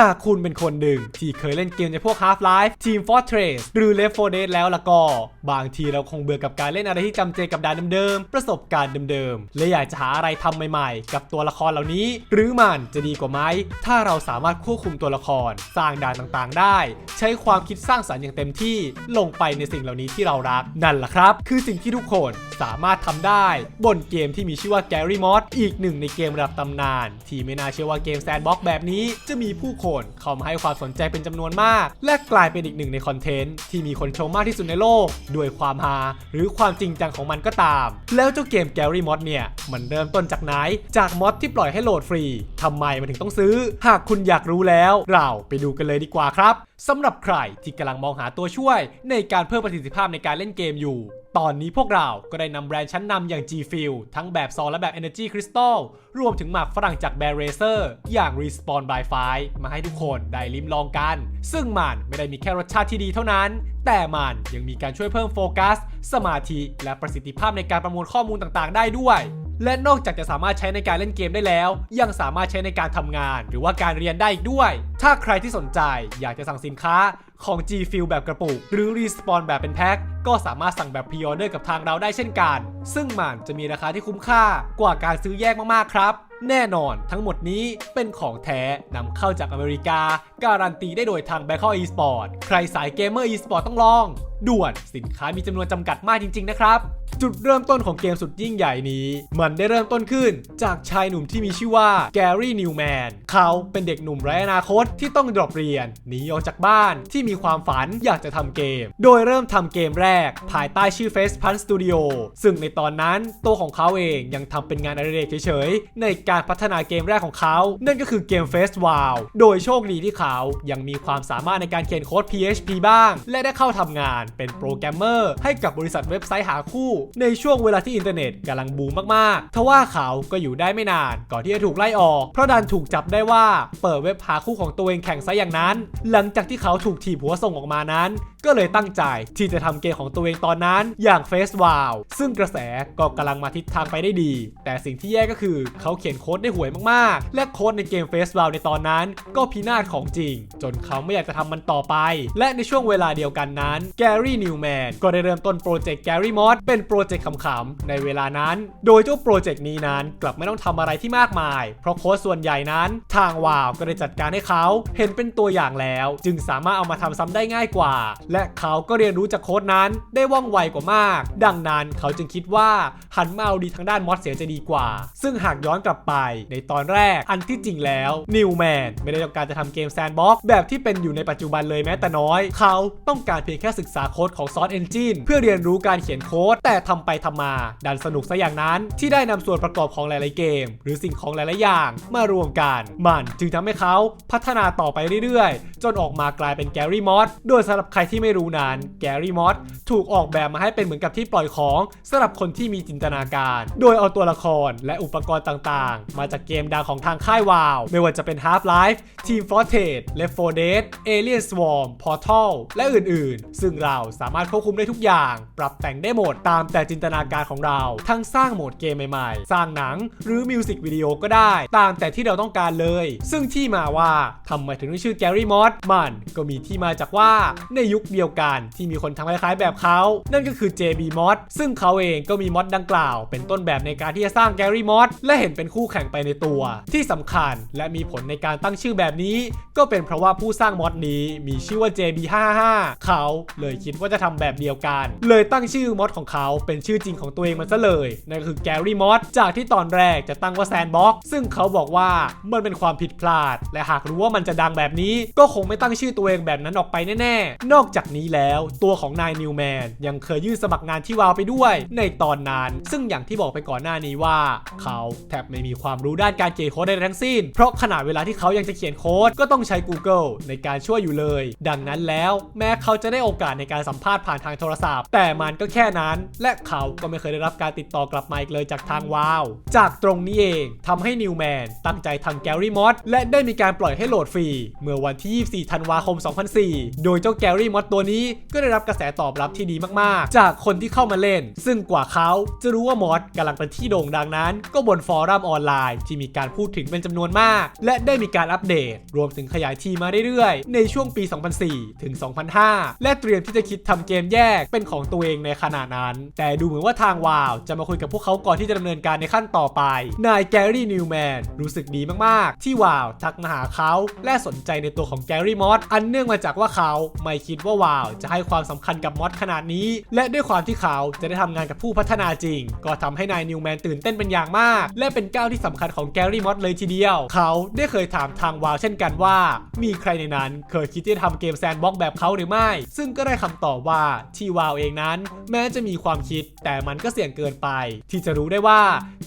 หากคุณเป็นคนหนึ่งที่เคยเล่นเกมในพวก Half-Life Team Fortress หรือ Left 4 Dead แล้วละก็ บางทีเราคงเบื่อกับการเล่นอะไรที่จำเจกับด่านเดิมๆประสบการณ์เดิมๆและอยากจะหาอะไรทำใหม่ๆ กับตัวละครเหล่านี้ หรือมันจะดีกว่าไหมถ้าเราสามารถควบคุมตัวละคร สร้างด่านต่างๆ ได้ ใช้ความคิดสร้างสรรค์อย่างเต็มที่ลงไปในสิ่งเหล่านี้ที่เรารักนั่นแหละครับ คือสิ่งที่ทุกคนสามารถทำได้ บนเกมที่มีชื่อว่า Gary Mod อีกหนึ่งในเกมระดับตำนาน ที่ไม่น่าเชื่อว่าเกมแซนด์บ็อกแบบนี้จะมีผู้คนเข้ามาให้ความสนใจเป็นจำนวนมาก และกลายเป็นอีกหนึ่งในคอนเทนต์ที่มีคนชมมากที่สุดในโลก ด้วยความฮาหรือความจริงจังของมันก็ตาม แล้วเจ้าเกม Gary Mod เนี่ย มันเริ่มต้นจากไหน จากมอดที่ปล่อยให้โหลดฟรีทำไมมันถึงต้องซื้อ หากคุณอยากรู้แล้ว เราไปดูกันเลยดีกว่าครับสำหรับใครที่กำลังมองหาตัวช่วยในการเพิ่มประสิทธิภาพในการเล่นเกมอยู่ ตอนนี้พวกเราก็ได้นำแบรนด์ชั้นนำอย่าง G Fuel ทั้งแบบซองและแบบ Energy Crystal รวมถึงหมากฝรั่งจากแบร Racer อย่าง Respawn by Fire มาให้ทุกคนได้ลิ้มลองกัน ซึ่งมันไม่ได้มีแค่รสชาติที่ดีเท่านั้น แต่มันยังมีการช่วยเพิ่มโฟกัส สมาธิ และประสิทธิภาพในการประมวลข้อมูลต่างๆ ได้ด้วย และนอกจากจะสามารถใช้ในการเล่นเกมได้แล้ว ยังสามารถใช้ในการทำงาน หรือว่าการเรียนได้อีกด้วย ถ้าใครที่สนใจอยากจะสั่งสินค้าของ G Fuel แบบกระปุก หรือ Respawn แบบเป็นแพ็คก็สามารถสั่งแบบพรีออเดอร์กับทางเราได้เช่นกัน ซึ่งมันจะมีราคาที่คุ้มค่ากว่าการซื้อแยกมากๆครับ แน่นอนทั้งหมดนี้เป็นของแท้นำเข้าจากอเมริกา การันตีได้โดยทาง b a c k e Esport ใครสายเกมเมอร์ Esport ต้องลอง ด่วน สินค้ามีจำนวนจำกัดมากจริง ๆ นะครับ จุดเริ่มต้นของเกมสุดยิ่งใหญ่นี้ มันได้เริ่มต้นขึ้น จากชายหนุ่มที่มีชื่อว่าแกรี่นิวแมนเขาเป็นเด็กหนุ่มไร้อนาคตที่ต้องดรอปเรียนหนีออกจากบ้านที่มีความฝันอยากจะทำเกม โดยเริ่มทำเกมแรก ภายใต้ชื่อ Face Punch Studio ซึ่งในตอนนั้นตัวของเขาเองยังทำเป็นงานอดิเรกเฉยๆในการพัฒนาเกมแรกของเขา นั่นก็คือเกม Face Wow โดยโชคดีที่เขายังมีความสามารถในการเขียนโค้ด PHP บ้าง และได้เข้าทำงานเป็นโปรแกรมเมอร์ให้กับบริษัทเว็บไซต์หาคู่ ในช่วงเวลาที่อินเทอร์เน็ตกำลังบูมมากๆทว่าเขาก็อยู่ได้ไม่นาน ก่อนที่จะถูกไล่ออก เพราะดันถูกจับได้ว่าเปิดเว็บหาคู่ของตัวเองแข่งซะอย่างนั้น หลังจากที่เขาถูกถีบหัวส่งออกมานั้น ก็เลยตั้งใจที่จะทำเกมของตัวเองตอนนั้น อย่าง Face Wow ซึ่งกระแสก็กำลังมาทิศทางไปได้ดี แต่สิ่งที่แย่ก็คือเขาเขียนโค้ดได้ห่วยมากๆ และโค้ดในเกม Face Wow ในตอนนั้น ก็พินาศของจริง จนเขาไม่อยากจะทำมันต่อไป และในช่วงเวลาเดียวกันนั้นแกรนิวแมนก็ได้เริ่มต้นโปรเจกต์ Gary Mod เป็นโปรเจกต์ขำๆในเวลานั้น โดยเจ้าโปรเจกต์นี้นั้นกลับไม่ต้องทำอะไรที่มากมาย เพราะโค้ดส่วนใหญ่นั้น ทางวาวก็ได้จัดการให้เขาเห็นเป็นตัวอย่างแล้ว จึงสามารถเอามาทำซ้ำได้ง่ายกว่า และเขาก็เรียนรู้จากโค้ดนั้นได้ว่องไวกว่ามาก ดังนั้นเขาจึงคิดว่าหันมาเอาดีทางด้านมอดเสียจะดีกว่า ซึ่งหากย้อนกลับไปในตอนแรกอันที่จริงแล้วนิวแมนไม่ได้ต้องการจะทำเกมแซนด์บ็อกแบบที่เป็นอยู่ในปัจจุบันเลยแม้แต่น้อย เขาต้องการเพียงแค่ศึกษาโค้ดของซอสเอนจินเพื่อเรียนรู้การเขียนโค้ด แต่ทำไปทำมา ดันสนุกซะอย่างนั้น ที่ได้นำส่วนประกอบของหลาย ๆ เกม หรือสิ่งของหลาย ๆ อย่าง มารวมกัน มันจึงทำให้เขาพัฒนาต่อไปเรื่อย ๆ จนออกมากลายเป็นแกรี่มอสโดยสำหรับใครที่ไม่รู้นั้นแกรี่มอสถูกออกแบบมาให้เป็นเหมือนกับที่ปล่อยของสำหรับคนที่มีจินตนาการ โดยเอาตัวละครและอุปกรณ์ต่าง ๆ มาจากเกมดังของทางค่ายวาว ไม่ว่าจะเป็น Half-Life Team Fortress Left 4 Dead Alien Swarm Portal และอื่น ๆ ซึ่งเราสามารถควบคุมได้ทุกอย่าง ปรับแต่งได้หมดตามแต่จินตนาการของเรา ทั้งสร้างโหมดเกมใหม่ๆ สร้างหนังหรือมิวสิกวิดีโอก็ได้ ตามแต่ที่เราต้องการเลย ซึ่งที่มาว่าทำไมถึงต้ชื่อ Gary Mod มันก็มีที่มาจากว่าในยุคเดียวกันที่มีคนทำคล้ายๆแบบเขา นั่นก็คือ JB Mod ซึ่งเขาเองก็มีมอดดังกล่าว เป็นต้นแบบในการที่จะสร้าง Gary Mod และเห็นเป็นคู่แข่งไปในตัว ที่สำคัญและมีผลในการตั้งชื่อแบบนี้ ก็เป็นเพราะว่าผู้สร้างมอดนี้มีชื่อว่า JB555 เขาเลยคิดว่าจะทำแบบเดียวกัน เลยตั้งชื่อมอดของเขาเป็นชื่อจริงของตัวเองมันซะเลยนั่นก็คือ Gary Mod จากที่ตอนแรกจะตั้งว่า Sandbox ซึ่งเขาบอกว่ามันเป็นความผิดพลาด และหากรู้ว่ามันจะดังแบบนี้ ก็คงไม่ตั้งชื่อตัวเองแบบนั้นออกไปแน่ๆ นอกจากนี้แล้วตัวของนายนิวแมนยังเคยยื่นสมัครงานที่วาวไปด้วย ในตอนนั้น ซึ่งอย่างที่บอกไปก่อนหน้านี้ว่า เขาแทบไม่มีความรู้ด้านการเขียนโค้ดใดทั้งสิ้น เพราะขนาดเวลาที่เขายังจะเขียนโค้ดก็ต้องใช้ Google ในการช่วยอยู่เลย ดังนั้นแล้วแม้เขาจะได้โอกาสในการการสัมภาษณ์ผ่านทางโทรศัพท์ แต่มันก็แค่นั้น และเขาก็ไม่เคยได้รับการติดต่อกลับมาอีกเลยจากทางวาว จากตรงนี้เองทำให้นิวแมนตั้งใจทำแกรี่มอสและได้มีการปล่อยให้โหลดฟรี เมื่อวันที่ 24 ธันวาคม 2004 โดยเจ้าแกรี่มอสตัวนี้ก็ได้รับกระแสตอบรับที่ดีมากๆ จากคนที่เข้ามาเล่น ซึ่งกว่าเขาจะรู้ว่ามอสกำลังเป็นที่โด่งดังนั้น ก็บนฟอรัมออนไลน์ที่มีการพูดถึงเป็นจำนวนมาก และได้มีการอัปเดต รวมถึงขยายทีมมาเรื่อยๆ ในช่วงปี 2004 ถึง 2005 และเตรียมที่จะคิดทำเกมแยกเป็นของตัวเองในขณะนั้น แต่ดูเหมือนว่าทางวาว จะมาคุยกับพวกเขาก่อนที่จะดำเนินการในขั้นต่อไป นายแกรี่นิวแมนรู้สึกดีมากๆ ที่วาวทักมาหาเขาและสนใจในตัวของแกรี่มอสอันเนื่องมาจากว่าเขาไม่คิดว่าวาวจะให้ความสำคัญกับมอสขนาดนี้ และด้วยความที่เขาจะได้ทำงานกับผู้พัฒนาจริง ก็ทำให้นายนิวแมนตื่นเต้นเป็นอย่างมาก และเป็นก้าวที่สำคัญของแกรี่มอสเลยทีเดียว เขาได้เคยถามทางวาวเช่นกันว่า มีใครในนั้นเคยคิดที่จะทำเกมแซนด์บ็อกแบบเขาหรือไม่ ซึ่งก็ได้คำตอบว่าที่วาวเองนั้น แม้จะมีความคิดแต่มันก็เสี่ยงเกินไป ที่จะรู้ได้ว่า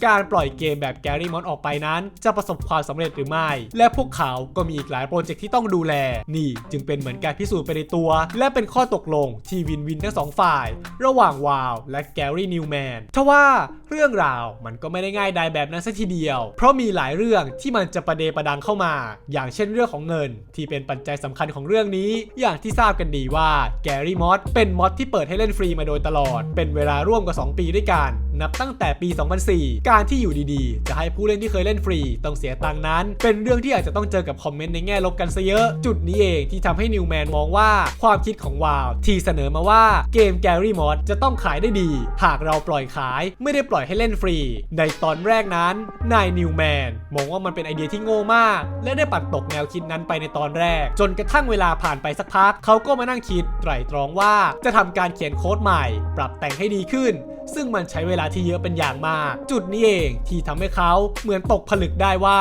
การปล่อยเกมแบบแกรี่มอสออกไปนั้น จะประสบความสำเร็จหรือไม่ และพวกเขาก็มีอีกหลายโปรเจกต์ที่ต้องดูแล นี่จึงเป็นเหมือนการพิสูจน์ไปในตัว และเป็นข้อตกลงที่วินวินทั้งสองฝ่าย ระหว่างวาวและแกรี่นิวแมนทว่าเรื่องราวมันก็ไม่ได้ง่ายดายแบบนั้นซะทีเดียว เพราะมีหลายเรื่องที่มันจะประเดประดังเข้ามา อย่างเช่นเรื่องของเงิน ที่เป็นปัจจัยสำคัญของเรื่องนี้ อย่างที่ทราบกันดีว่าแกรี่มอสเป็นมอสที่เปิดให้เล่นฟรีมาโดยตลอด เป็นเวลาร่วมกว่า 2 ปีด้วยกัน นับตั้งแต่ปี 2004 การที่อยู่ดีๆ จะให้ผู้เล่นที่เคยเล่นฟรี ต้องเสียตังนั้น เป็นเรื่องที่อาจจะต้องเจอกับคอมเมนต์ในแง่ลบกันซะเยอะ จุดนี้เองที่ทำให้นิวแมนมองว่าความคิดของวาวที่เสนอมาว่าเกมแกรี่มอสจะต้องขายได้ดี หากเราปล่อยขายไม่ได้ปล่อยให้เล่นฟรี ในตอนแรกนั้นนายนิวแมนมองว่ามันเป็นไอเดียที่โง่มาก และได้ปัดตกแนวคิดนั้นไปในตอนแรก จนกระทั่งเวลาผ่านไปสักพัก เขาก็มานั่งคิดไตร่ตรองว่าจะทำการเขียนโค้ดใหม่ ปรับแต่งให้ดีขึ้น ซึ่งมันใช้เวลาที่เยอะเป็นอย่างมาก จุดนี้เองที่ทำให้เขาเหมือนตกผลึกได้ว่า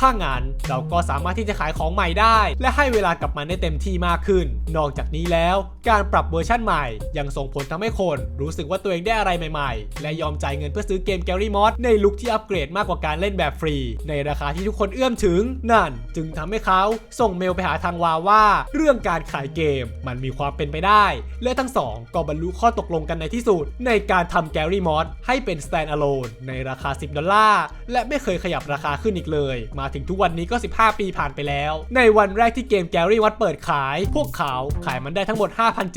ถ้างั้นเราก็สามารถที่จะขายของใหม่ได้ และให้เวลากับมันได้เต็มที่มากขึ้น นอกจากนี้แล้ว การปรับเวอร์ชั่นใหม่ ยังส่งผลทำให้คน รู้สึกว่าตัวเองได้อะไรใหม่ๆ และยอมจ่ายเงินเพื่อซื้อเกมแกรี่มอสในลุคที่อัปเกรดมากกว่าการเล่นแบบฟรี ในราคาที่ทุกคนเอื้อมถึง นั่น จึงทำให้เขาส่งเมลไปหาทางวาว่า เรื่องการขายเกมมันมีความเป็นไปได้ และทั้งสองก็บรรลุข้อตกลงกันในที่สุด ในการทำแกรี่มอสให้เป็น stand alone ในราคา 10 ดอลลาร์และไม่เคยขยับราคาขึ้นอีกเลยมาถึงทุกวันนี้ก็ 15 ปีผ่านไปแล้ว ในวันแรกที่เกมแกรี่วัดเปิดขาย พวกเขาขายมันได้ทั้งหมด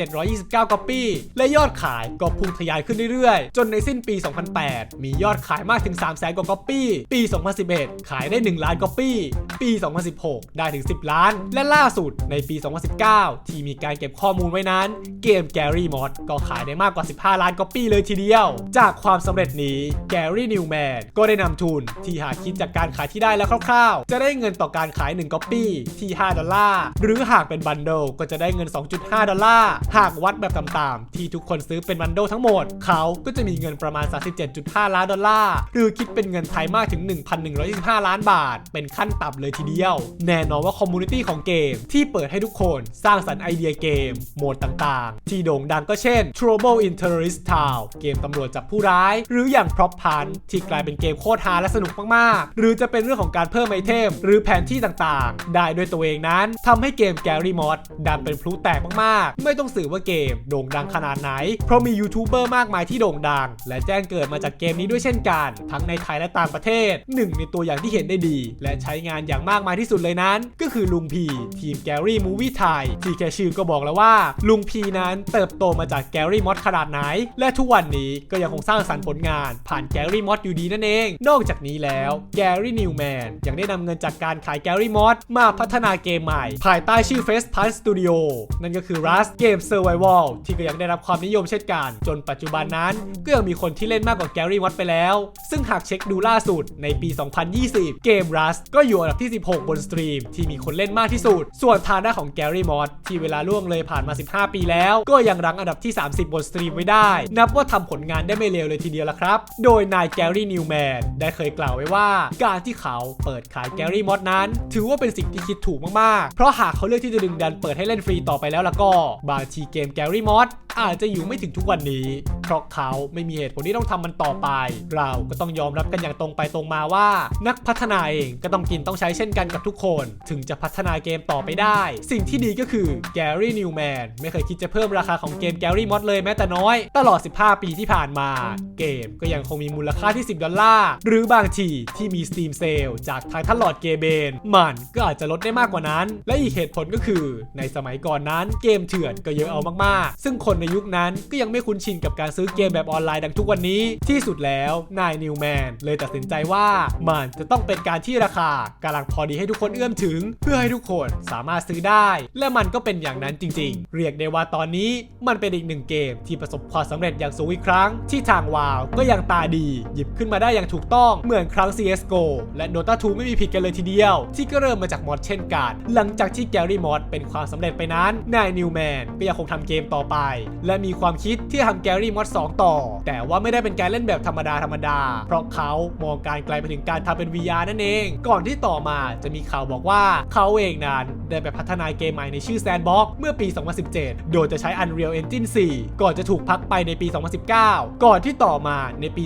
5,729 ก๊อปปี้ และยอดขายก็พุ่งทะยานขึ้นเรื่อยๆ จนในสิ้นปี 2008 มียอดขายมากถึง 300,000 กว่าก๊อปปี้ ปี 2011 ขายได้ 1 ล้านก๊อปปี้ ปี 2016 ได้ถึง 10 ล้าน และล่าสุดในปี 2019 ที่มีการเก็บข้อมูลไว้นั้น เกมแกรี่มอดก็ขายได้มากกว่า 15 ล้านก๊อปปี้เลยทีเดียว จากความสำเร็จนี้แกรี่นิวแมนก็ได้นำทุนที่หาคิดจากการขายที่ได้แล้วคร่าวๆจะได้เงินต่อการขาย 1ก๊อปปี้ที่ 5 ดอลลาร์ หรือหากเป็นบันเดิลก็จะได้เงิน 2.5 ดอลลาร์ หากวัดแบบต่ำๆที่ทุกคนซื้อเป็นบันเดิลทั้งหมด เขาก็จะมีเงินประมาณ 37.5 ล้านดอลลาร์ หรือคิดเป็นเงินไทยมากถึง 1,125 ล้านบาท เป็นขั้นต่ำเลยทีเดียว แน่นอนว่าคอมมูนิตี้ของเกม ที่เปิดให้ทุกคนสร้างสรรค์ไอเดียเกม โหมดต่างๆ ที่โด่งดังก็เช่น Trouble in Terrorist Town เกมตำรวจจับผู้ร้าย หรืออย่าง Prop Hunt ที่กลายเป็นเกมโคตรฮาและสนุกมากๆ หรือจะเป็นเรื่องของการเพิ่มไอเทม หรือแผนที่ต่างๆ ได้ด้วยตัวเองนั้นทำให้เกม Gary Mod ดังเป็นพลุแตกมากๆ ไม่ต้องสืบว่าเกมโด่งดังขนาดไหน เพราะมียูทูบเบอร์มากมายที่โด่งดัง และแจ้งเกิดมาจากเกมนี้ด้วยเช่นกัน ทั้งในไทยและต่างประเทศหนึ่งในตัวอย่างที่เห็นได้ดี และใช้งานอย่างมากมายที่สุดเลยนั้น ก็คือลุงพีทีม Gary Movie ไทยที่แค่ชื่อก็บอกแล้วว่า ลุงพีนั้นเติบโตมาจาก Gary Mod ขนาดไหน และทุกวันนี้ก็ยังคงสร้างสรรค์ผลงาน ผ่าน Gary Mod อยู่ดีนั่นเอง นอกจากนี้แล้ว Gary Newman ยังได้ได้นำเงินจากการขาย Gary Mod มาพัฒนาเกมใหม่ ภายใต้ชื่อ Face p u n Studio นั่นก็คือ Rust เกม Survival ที่ก็ยังได้รับความนิยมเช่นกัน จนปัจจุบันนั้น ก็ยังมีคนที่เล่นมากกว่า Gary Mod ไปแล้ว ซึ่งหากเช็คดูล่าสุดในปี 2020 เกม Rust ก็อยู่อันดับที่ 16 บนสตรีม ที่มีคนเล่นมากที่สุด ส่วนทางด้านของ Gary Mod ที่เวลาล่วงเลยผ่านมา 15 ปีแล้ว ก็ยังรั้งอันดับที่ 30 บนสตรีมไว้ได้ นับว่าทำผลงานได้ไม่เลวเลยทีเดียวละครับ โดยนาย Gary Newman ได้เคยกล่าวไว้ว่า การที่เขาเปิดขาย Gary Mod นั้น ถือว่าเป็นสิ่งที่คิดถูกมากๆ เพราะหากเขาเลือกที่จะดึงดันเปิดให้เล่นฟรีต่อไปแล้วล้วก็บางทีเกม Gary Mod อาจจะอยู่ไม่ถึงทุกวันนี้ เพราะเขาไม่มีเหตุผลที่ต้องทำมันต่อไป เราก็ต้องยอมรับกันอย่างตรงไปตรงมาว่า นักพัฒนาเองก็ต้องกินต้องใช้เช่นกันกับทุกคน ถึงจะพัฒนาเกมต่อไปได้ สิ่งที่ดีก็คือแกรี่นิวแมนไม่เคยคิดจะเพิ่มราคาของเกมแกรี่มอดเลยแม้แต่น้อย ตลอด 15 ปีที่ผ่านมา เกมก็ยังคงมีมูลค่าที่ 10 ดอลลาร์ หรือบางทีที่มี Steam Sale จากทางทัลลอดเกเบน มันก็อาจจะลดได้มากกว่านั้น และอีกเหตุผลก็คือในสมัยก่อนนั้นเกมเถื่อนก็เยอะเอามากๆ ซึ่งคนในยุคนั้นก็ยังไม่คุ้นชินกับการซื้อเกมแบบออนไลน์ดังทุกวันนี้ที่สุดแล้วนายนิวแมนเลยตัดสินใจว่ามันจะต้องเป็นการที่ราคากำลังพอดีให้ทุกคนเอื้อมถึง เพื่อให้ทุกคนสามารถซื้อได้ และมันก็เป็นอย่างนั้นจริง ๆ เรียกได้ว่าตอนนี้มันเป็นอีกหนึ่งเกมที่ประสบความสำเร็จอย่างสูงอีกครั้ง ที่ทางวาวก็ยังตาดี หยิบขึ้นมาได้อย่างถูกต้องเหมือนครั้ง CSGO และ Dota 2ไม่มีผิดกันเลยทีเดียว ที่ก็เริ่มมาจากมอดเช่นกัน หลังจากที่แกรี่มอดเป็นความสำเร็จไปนั้นนายนิวแมนก็ยังคงทำเกมต่อไป และมีความคิดที่ทำแกรี่มอด2ต่อ แต่ว่าไม่ได้เป็นการเล่นแบบธรรมดาธรรมดา เพราะเขามองการไกลไปถึงการทำเป็น VR นั่นเอง ก่อนที่ต่อมาจะมีข่าวบอกว่าเขาเองนั้นได้ไปพัฒนาเกมใหม่ในชื่อ Sandbox เมื่อปี 2017 โดยจะใช้ Unreal Engine 4 ก่อนจะถูกพักไปในปี 2019 ก่อนที่ต่อมาในปี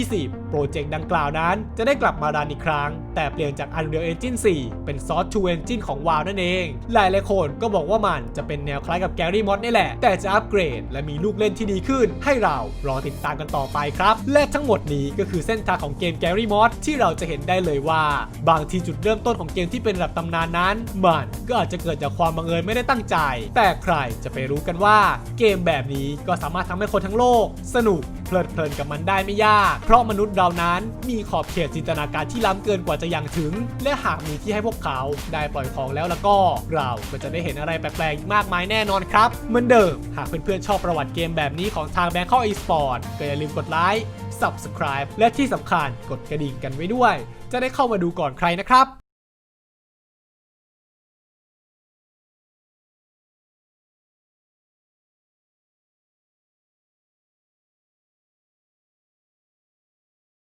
2020 โปรเจกต์ดังกล่าวนั้นจะได้กลับมารันอีกครั้ง แต่เปลี่ยนจาก Unreal Engine 4 เป็น Source 2 Engine ของ WoW นั่นเอง หลายหลายคนก็บอกว่ามันจะเป็นแนวคล้ายกับ Gary Mod นี่แหละ แต่จะอัปเกรด และมีลูกเล่นที่ดีขึ้น ให้เรารอติดตามกันต่อไปครับ และทั้งหมดนี้ก็คือเส้นทางของเกม Gary Mod ที่เราจะเห็นได้เลยว่า บางทีจุดเริ่มต้นของเกมที่เป็นระดับตำนานนั้น มันก็อาจจะเกิดจากความบังเอิญไม่ได้ตั้งใจ แต่ใครจะไปรู้กันว่า เกมแบบนี้ก็สามารถทำให้คนทั้งโลก สนุก เพลิดเพลินกับมันได้ไม่ยาก เพราะมนุษย์เรานั้นมีขอบเขตจินตนาการที่ล้ำเกินกว่าจะยังถึง และหากมีที่ให้พวกเขาได้ปล่อยของแล้วแล้วก็ เราก็จะได้เห็นอะไรแปลกๆอีกมากมายแน่นอนครับเหมือนเดิม หากเพื่อนๆชอบประวัติเกมแบบนี้ของทาง Bangkok Esport ก็อย่าลืมกดไลค์ Subscribe และที่สำคัญกดกระดิ่งกันไว้ด้วย จะได้เข้ามาดูก่อนใครนะครับ